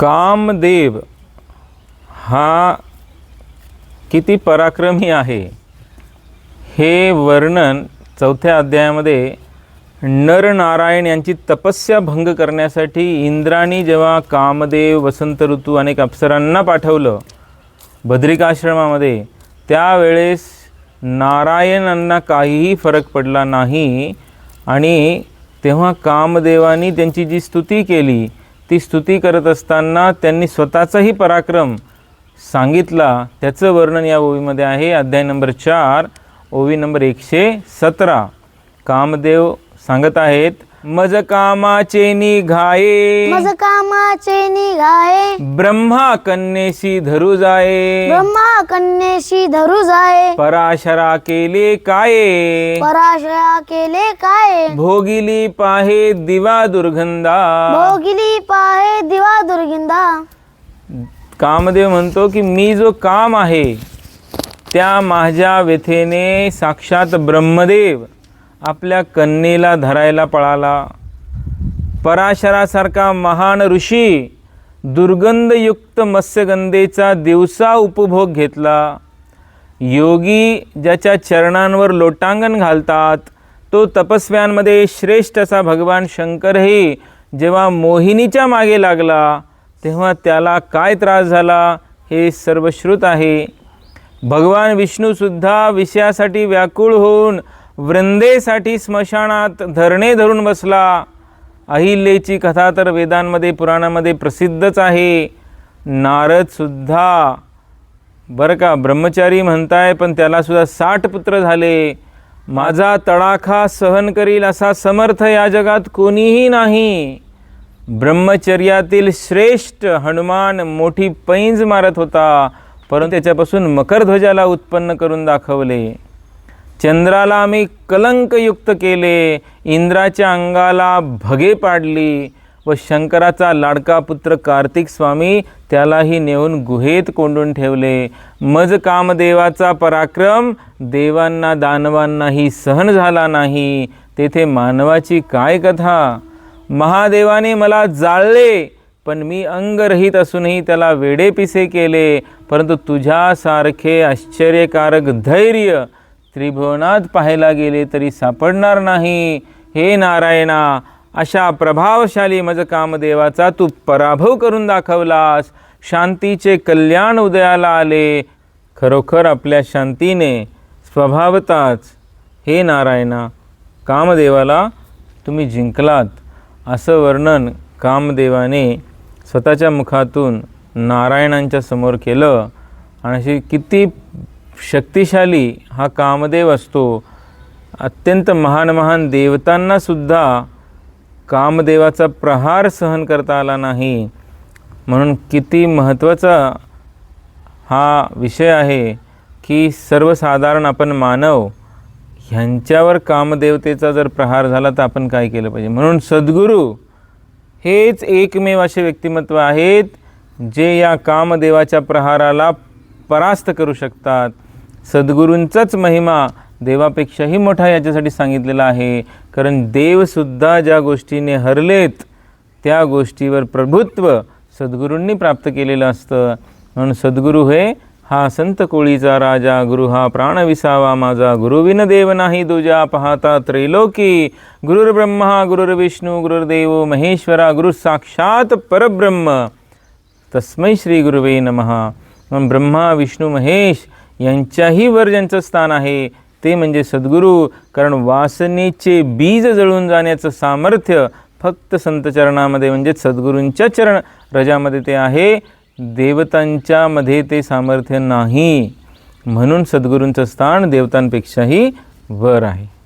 कामदेव हा किती पराक्रमी आहे हे वर्णन चौथ्या अध्यायामध्ये नरनारायण यांची तपस्या भंग करण्यासाठी इंद्राने जेव्हा कामदेव वसंत ऋतू अनेक अप्सरांना पाठवलं बद्रिकाश्रमामध्ये त्यावेळेस नारायणांना काहीही फरक पडला नाही आणि तेव्हा कामदेवानी त्यांची जी स्तुती केली ती स्तुती करत असताना त्यांनी स्वतःचाही पराक्रम सांगितला. त्याचं वर्णन या ओवीमध्ये आहे. अध्याय नंबर चार ओवी नंबर एकशे सतरा. कामदेव सांगत आहेत मज कामाचे निघाये मज कामाचे निघाये ब्रह्मा कन्येशी धरू जाये ब्रह्मा कन्येशी धरू जाये पराशरा केले काये. पराशया केले काय. भोगिली पाहे दिवा दुर्गंधा. भोगिली पाहे दिवा दुर्गिंदा कामदेव म्हणतो की मी जो काम आहे त्या माझ्या व्यथेने साक्षात ब्रह्मदेव. आपल्या कन्येला धरायला पळाला. पराशरासारखा महान ऋषी दुर्गंधयुक्त मत्स्यगंधेचा दिवसा उपभोग घेतला. योगी ज्याच्या चरणांवर लोटांगण घालतात तो तपस्व्यांमध्ये श्रेष्ठ असा भगवान शंकरही जेव्हा मोहिनीच्या मागे लागला तेव्हा त्याला काय त्रास झाला हे सर्वश्रुत आहे. भगवान विष्णूसुद्धा विषयासाठी व्याकुळ होऊन वृंदेसाठी स्मशानात धरणे धरून बसला. अहिल्येची कथा तर वेदांमध्ये पुराणामध्ये प्रसिद्धच आहे. नारदसुद्धा बरं का ब्रह्मचारी म्हणताय पण त्यालासुद्धा साठ पुत्र झाले. माझा तडाखा सहन करील असा समर्थ या जगात कोणीही नाही. ब्रह्मचर्यातील श्रेष्ठ हनुमान मोठी पैंज मारत होता परंतु त्याच्यापासून मकरध्वजाला उत्पन्न करून दाखवले. चंद्राला आम्ही कलंकयुक्त केले इंद्राच्या अंगाला भगे पाडली व शंकराचा लाडका पुत्र कार्तिक स्वामी त्यालाही नेऊन गुहेत कोंडून ठेवले. मज कामदेवाचा पराक्रम देवांना दानवांनाही सहन झाला नाही. तेथे मानवाची काय कथा? महादेवाने मला जाळले पण मी अंगरहित असूनही त्याला वेडेपिसे केले. परंतु तुझ्यासारखे आश्चर्यकारक धैर्य त्रिभुवनात पाहायला गेले तरी सापडणार नाही. हे नारायणा अशा प्रभावशाली मज कामदेवाचा तू पराभव करून दाखवलास. शांतीचे कल्याण उदयाला आले. खरोखर आपल्या शांतीने स्वभावताच. हे नारायणा कामदेवाला तुम्ही जिंकलात. असं वर्णन कामदेवाने स्वतःच्या मुखातून नारायणांच्या समोर केलं. आणि अशी किती शक्तिशाली हा कामदेव असतो. अत्यंत महान महान देवतांनासुद्धा कामदेवाचा प्रहार सहन करता आला नाही. म्हणून किती महत्त्वाचा हा विषय आहे की सर्वसाधारण आपण मानव ह्यांच्यावर कामदेवतेचा जर प्रहार झाला तर आपण काय केलं पाहिजे? म्हणून सद्गुरू हेच एकमेव असे व्यक्तिमत्व आहेत जे या कामदेवाच्या प्रहाराला परास्त करू शकतात. सद्गुरूंचाच महिमा देवापेक्षाही मोठा याच्यासाठी सांगितलेला आहे. कारण देवसुद्धा ज्या गोष्टीने हरलेत त्या गोष्टीवर प्रभुत्व सद्गुरूंनी प्राप्त केलेलं असतं. म्हणून सद्गुरू हे हा संत कोळीचा राजा गुरु हा प्राण विसावा माझा गुरुविन देव नाही दुजा पाहता त्रैलोकी. गुरुर्ब्रह्मा गुरुर्विष्णू गुरुर्देव महेश्वरा गुरु साक्षात परब्रह्म. तस्मै श्री गुरुवे नमः. ब्रह्मा विष्णू महेश यांच्याही वर ज्यांचं स्थान आहे ते म्हणजे सद्गुरू. कारण वासनेचे बीज जळून जाण्याचं सामर्थ्य फक्त संत चरणामध्ये म्हणजे सद्गुरूंच्या चरण रजामध्ये ते आहे. देवतांच्यामध्ये ते सामर्थ्य नाही. म्हणून सद्गुरूंचं स्थान देवतांपेक्षाही वर आहे.